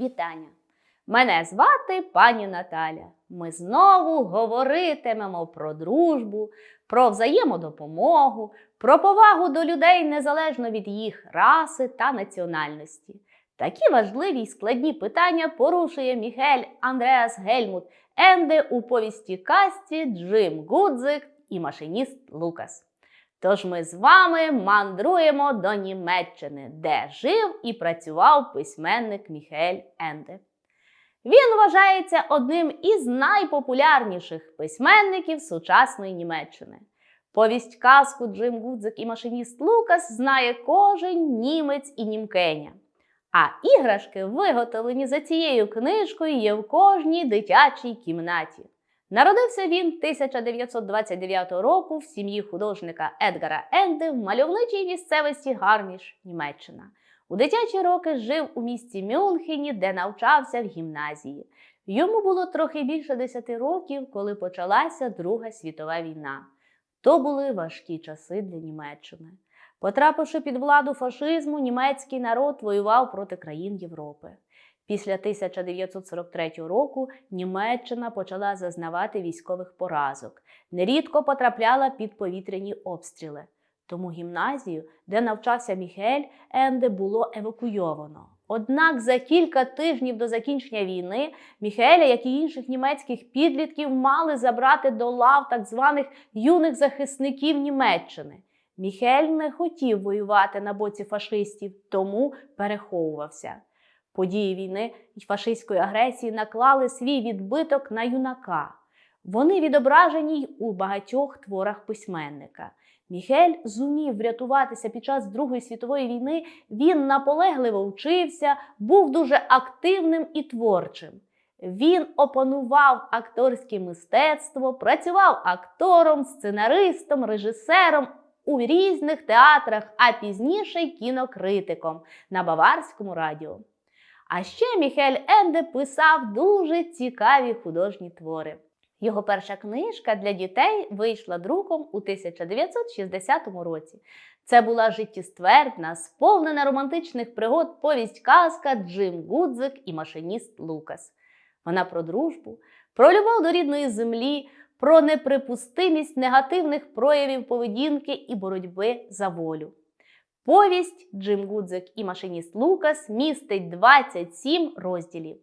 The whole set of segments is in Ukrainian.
Вітання! Мене звати пані Наталя. Ми знову говоритимемо про дружбу, про взаємодопомогу, про повагу до людей незалежно від їх раси та національності. Такі важливі й складні питання порушує Міхель Андреас Гельмут Енде у повісті касті Джим Гудзик і машиніст Лукас. Тож ми з вами мандруємо до Німеччини, де жив і працював письменник Міхель Енде. Він вважається одним із найпопулярніших письменників сучасної Німеччини. Повість казку Джим Гудзик і машиніст Лукас знає кожен німець і німкеня. А іграшки, виготовлені за цією книжкою, є в кожній дитячій кімнаті. Народився він 1929 року в сім'ї художника Едгара Енде в мальовничій місцевості Гарміш, Німеччина. У дитячі роки жив у місті Мюнхені, де навчався в гімназії. Йому було трохи більше 10 років, коли почалася Друга світова війна. То були важкі часи для Німеччини. Потрапивши під владу фашизму, німецький народ воював проти країн Європи. Після 1943 року Німеччина почала зазнавати військових поразок, нерідко потрапляла під повітряні обстріли. Тому гімназію, де навчався Міхель Енде, було евакуйовано. Однак за кілька тижнів до закінчення війни Міхеля, як і інших німецьких підлітків, мали забрати до лав так званих юних захисників Німеччини. Міхель не хотів воювати на боці фашистів, тому переховувався. Події війни і фашистської агресії наклали свій відбиток на юнака. Вони відображені й у багатьох творах письменника. Міхель зумів врятуватися під час Другої світової війни. Він наполегливо вчився, був дуже активним і творчим. Він опанував акторське мистецтво, працював актором, сценаристом, режисером у різних театрах, а пізніше кінокритиком на Баварському радіо. А ще Міхель Енде писав дуже цікаві художні твори. Його перша книжка для дітей вийшла друком у 1960 році. Це була життєствердна, сповнена романтичних пригод повість казка Джим Гудзик і машиніст Лукас. Вона про дружбу, про любов до рідної землі, про неприпустимість негативних проявів поведінки і боротьби за волю. Повість Джим Гудзик і машиніст Лукас містить 27 розділів.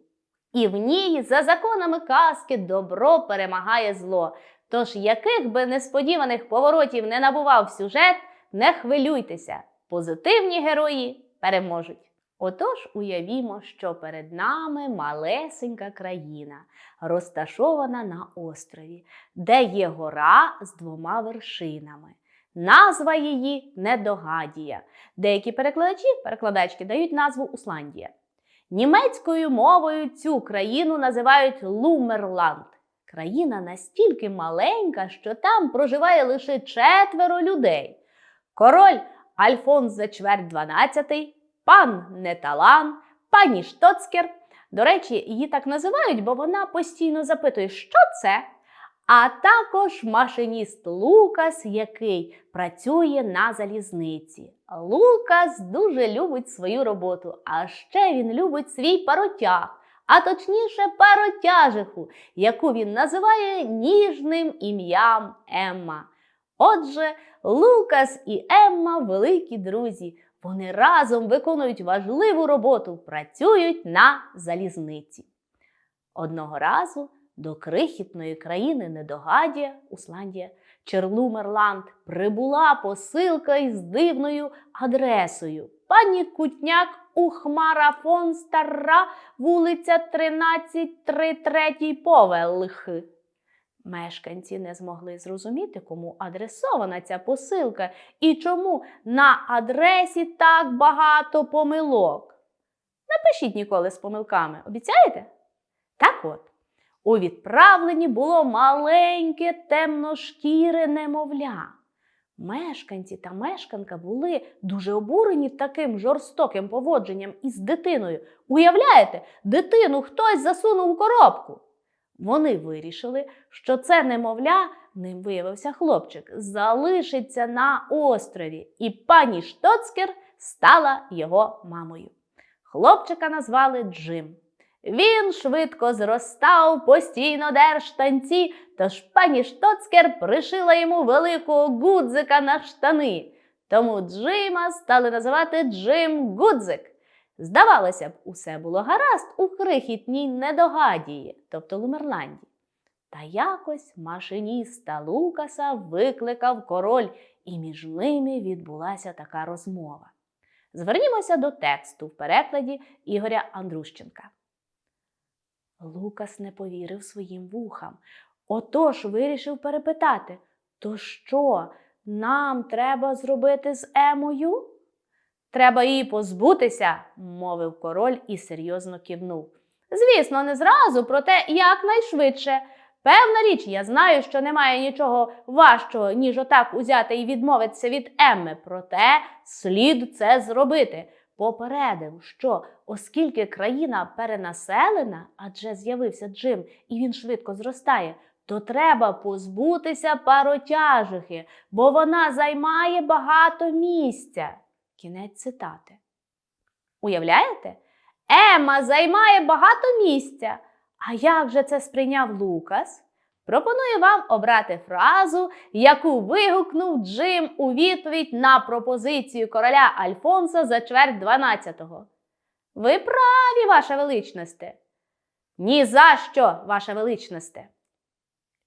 І в ній, за законами казки, добро перемагає зло. Тож, яких би несподіваних поворотів не набував сюжет, не хвилюйтеся, позитивні герої переможуть. Отож, уявімо, що перед нами малесенька країна, розташована на острові, де є гора з двома вершинами. Назва її Недогадія. Деякі перекладачі, перекладачки дають назву Усландія. Німецькою мовою цю країну називають Лумерланд. Країна настільки маленька, що там проживає лише четверо людей. Король Альфонс IV XII, пан Неталан, пані Штоцкер. До речі, її так називають, бо вона постійно запитує, що це. А також машиніст Лукас, який працює на залізниці. Лукас дуже любить свою роботу, а ще він любить свій паротяг, а точніше паротяжиху, яку він називає ніжним ім'ям Емма. Отже, Лукас і Емма великі друзі. Вони разом виконують важливу роботу, працюють на залізниці. Одного разу до крихітної країни Недогадія, Усландія, Черлумерланд, прибула посилка із дивною адресою. Пані Кутняк у Хмарафон Стара, вулиця 13, 3, 3 Повелх. Мешканці не змогли зрозуміти, кому адресована ця посилка і чому на адресі так багато помилок. Напишіть ніколи з помилками, обіцяєте? Так от. У відправленні було маленьке темношкіре немовля. Мешканці та мешканка були дуже обурені таким жорстоким поводженням із дитиною. Уявляєте, дитину хтось засунув у коробку. Вони вирішили, що це немовля, ним виявився хлопчик, залишиться на острові, і пані Штоцкер стала його мамою. Хлопчика назвали Джим. Він швидко зростав, постійно дер штанці, тож пані Штоцкер пришила йому великого гудзика на штани. Тому Джима стали називати Джим Гудзик. Здавалося б, усе було гаразд у крихітній недогадії, тобто Лумерланді. Та якось машиніста Лукаса викликав король, і між ними відбулася така розмова. Звернімося до тексту в перекладі Ігоря Андрущенка. Лукас не повірив своїм вухам. Отож вирішив перепитати: то що, нам треба зробити з Емою? Треба її позбутися, мовив король і серйозно кивнув. Звісно, не зразу, проте якнайшвидше. Певна річ, я знаю, що немає нічого важчого, ніж отак узяти і відмовитися від Емми, проте слід це зробити. Попередив, що оскільки країна перенаселена, адже з'явився Джим і він швидко зростає, то треба позбутися паротяжихи, бо вона займає багато місця. Кінець цитати. Уявляєте? Ема займає багато місця. А як же це сприйняв Лукас? Пропоную вам обрати фразу, яку вигукнув Джим у відповідь на пропозицію короля Альфонса за чверть 12-го. Ви праві, ваша величносте. Ні за що, ваша величносте.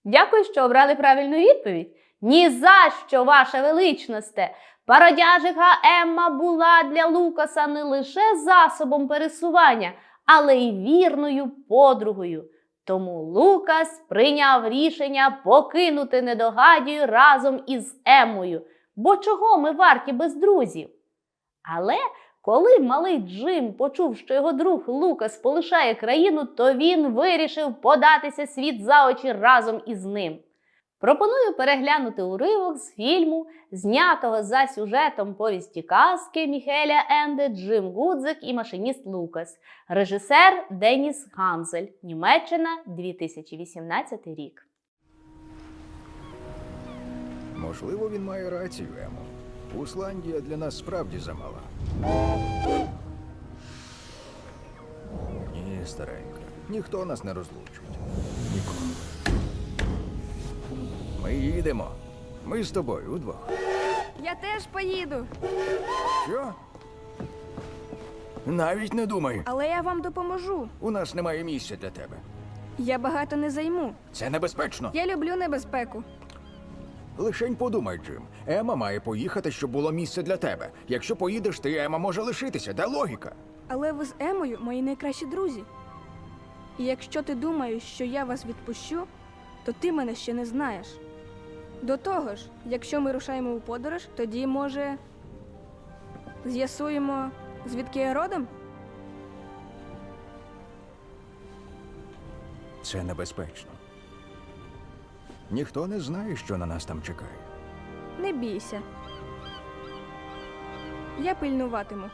Дякую, що обрали правильну відповідь. Ні за що, ваша величносте. Пародяжиха Емма була для Лукаса не лише засобом пересування, але й вірною подругою. Тому Лукас прийняв рішення покинути недогадію разом із Емою. Бо чого ми варті без друзів? Але коли малий Джим почув, що його друг Лукас полишає країну, то він вирішив податися світ за очі разом із ним. Пропоную переглянути уривок з фільму, знятого за сюжетом повісті казки Міхеля Енде Джим Гудзик і машиніст Лукас, режисер Деніс Гамзель, Німеччина, 2018 рік. Можливо, він має рацію, Емо. Усландія для нас справді замала. Ні, старенька, ніхто нас не розлучить. Ми їдемо. Ми з тобою удвох. Я теж поїду, Що? Навіть не думай. але я вам допоможу. У нас немає місця для тебе. Я багато не займу. Це небезпечно. Я люблю небезпеку. Лишень подумай, Джим. Ема має поїхати, щоб було місце для тебе. Якщо поїдеш, ти Ема може лишитися. Де логіка? Але ви з Емою мої найкращі друзі. І якщо ти думаєш, що я вас відпущу, то ти мене ще не знаєш. До того ж, якщо ми рушаємо у подорож, тоді, може, з'ясуємо, звідки я родом? Це небезпечно. Ніхто не знає, що на нас там чекає. Не бійся. Я пильнуватиму.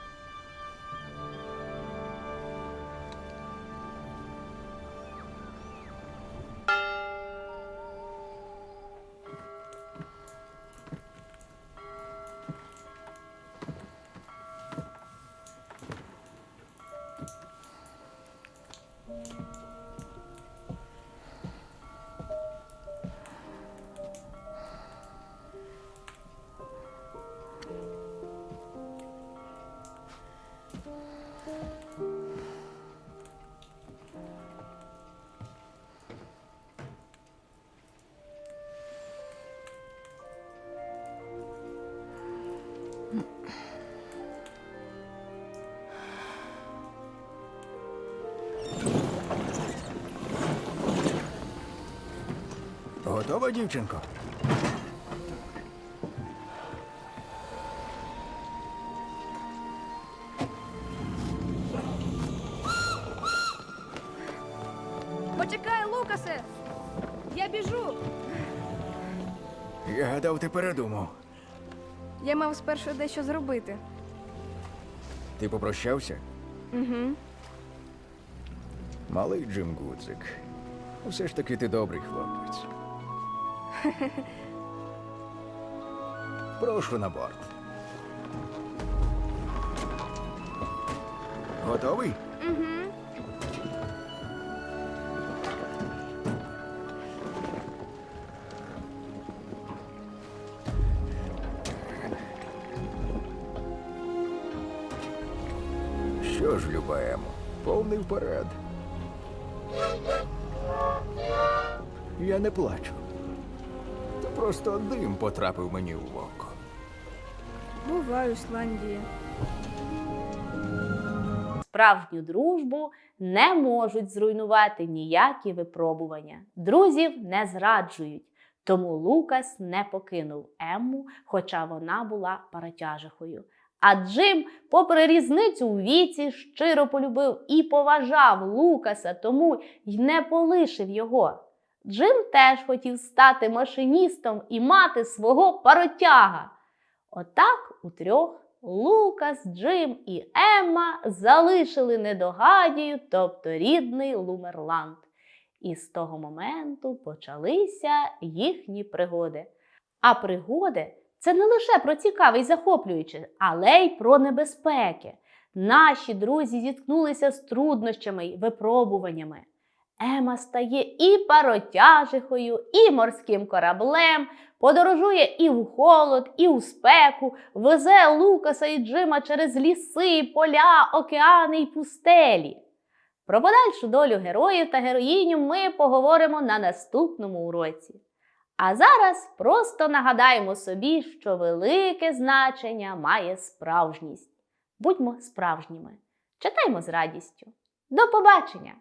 Готова, дівчинко? Почекай, Лукасе! Я біжу! Я гадав, ти передумав. Я мав спершу дещо зробити. Ти попрощався? Угу. Малий Джим Гудзик. Все ж таки ти добрий хлопець. Прошу на борт. Готовий? Угу. Що ж, любаємо? Повний вперед. Я не плачу. Просто дим потрапив мені в око. Буваю, Ісландія. Справжню дружбу не можуть зруйнувати ніякі випробування. Друзів не зраджують. Тому Лукас не покинув Емму, хоча вона була паротяжихою. А Джим, попри різницю у віці, щиро полюбив і поважав Лукаса, тому й не полишив його. Джим теж хотів стати машиністом і мати свого паротяга. Отак утрьох Лукас, Джим і Емма залишили недогадію, тобто рідний Лумерланд. І з того моменту почалися їхні пригоди. А пригоди це не лише про цікаве й захоплююче, але й про небезпеки. Наші друзі зіткнулися з труднощами й випробуваннями. Ема стає і паротяжихою, і морським кораблем, подорожує і в холод, і у спеку, везе Лукаса і Джима через ліси, поля, океани й пустелі. Про подальшу долю героїв та героїню ми поговоримо на наступному уроці. А зараз просто нагадаємо собі, що велике значення має справжність. Будьмо справжніми. Читаймо з радістю. До побачення!